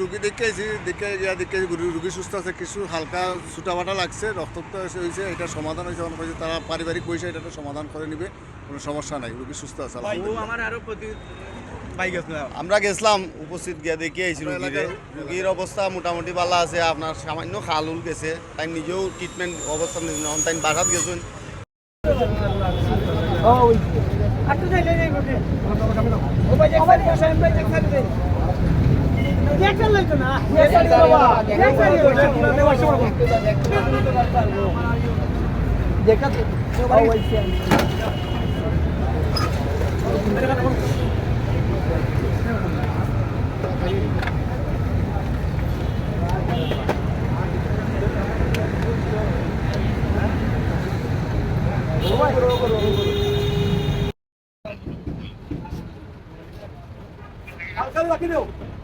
রুগী দেখে এসেছি দেখে ইয়া দেখে রুগী সুস্থ আছে কিছু হালকা ছুটাবাটা লাগছে রক্তাক্ত হয়েছে এটা সমাধান হয়েছে অনেক হয়েছে তারা পারিবারিক পয়সা এটা সমাধান করে নিবে কোনো সমস্যা নাই রুগী সুস্থ আছে আমার আরও প্রতি আমরা গেছিলাম উপস্থিত গিয়ে দেখে আইছি রুগীরে রুগীর অবস্থা মোটামুটি ভালো আছে আপনার সামান্য খাল উল গেছে তাই নিজেও ট্রিটমেন্ট অবস্থা নিয়েছেন তাই বাসাত গেছেন। একটু যাই যাই বটে ও ভাই বসে ভাই দেখছেন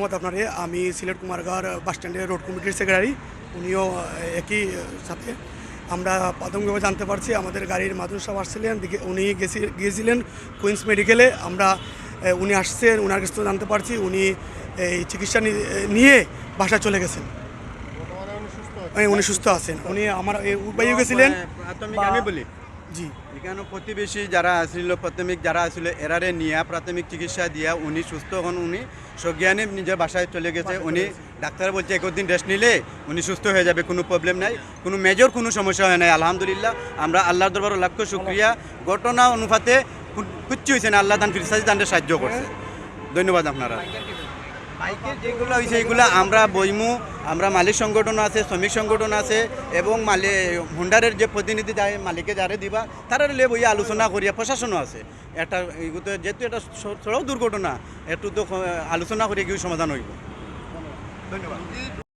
মোহাম্মদ আপনারে আমি সিলেট কুমারগড় বাস স্ট্যান্ডের রোড কমিটির সেক্রেটারি উনিও একই সাথে। আমরা প্রাথমিকভাবে জানতে পারছি আমাদের গাড়ির মাদুর সাহেব আসছিলেন উনি গেছি গিয়েছিলেন কুইন্স মেডিকেলে আমরা উনি আসছেন ওনার কাছ থেকে জানতে পারছি উনি এই চিকিৎসা নিয়ে বাসায় চলে গেছেন। উনি সুস্থ আছেন। উনি আমার উপায়ও গেছিলেন। প্রাথমিক আমি বলি জি। এখানে প্রতিবেশী যারা আসছিল প্রাথমিক যারা আসছিল এরারে নিয়ে প্রাথমিক চিকিৎসা দিয়া উনি সুস্থ হন। উনি সজ্ঞানে নিজের বাসায় চলে গেছে উনি ডাক্তার বলছে একদিন রেস্ট নিলে উনি সুস্থ হয়ে যাবে কোনো প্রবলেম নাই কোনো মেজর কোনো সমস্যা হয় নাই আলহামদুলিল্লাহ আমরা আল্লাহ দরবার লক্ষ্য শুক্রিয়া। ঘটনা অনুপাতে কুচ্ছু হয়েছে না আল্লাহ দান ফিরসাজি দানকে সাহায্য করছে। ধন্যবাদ আপনারা। বাইকের যেগুলো হয়েছে এগুলো আমরা বইমু, আমরা মালিক সংগঠন আছে, শ্রমিক সংগঠন আছে, এবং মালিক হুন্ডারের যে প্রতিনিধি যায়, মালিকে যারে দিবা তারা লে বই আলোচনা করিয়া প্রশাসনও আছে। এটা এগুলো যেহেতু এটা সড়ক দুর্ঘটনা, একটু তো আলোচনা করিয়া কেউ সমাধান হইব। ধন্যবাদ।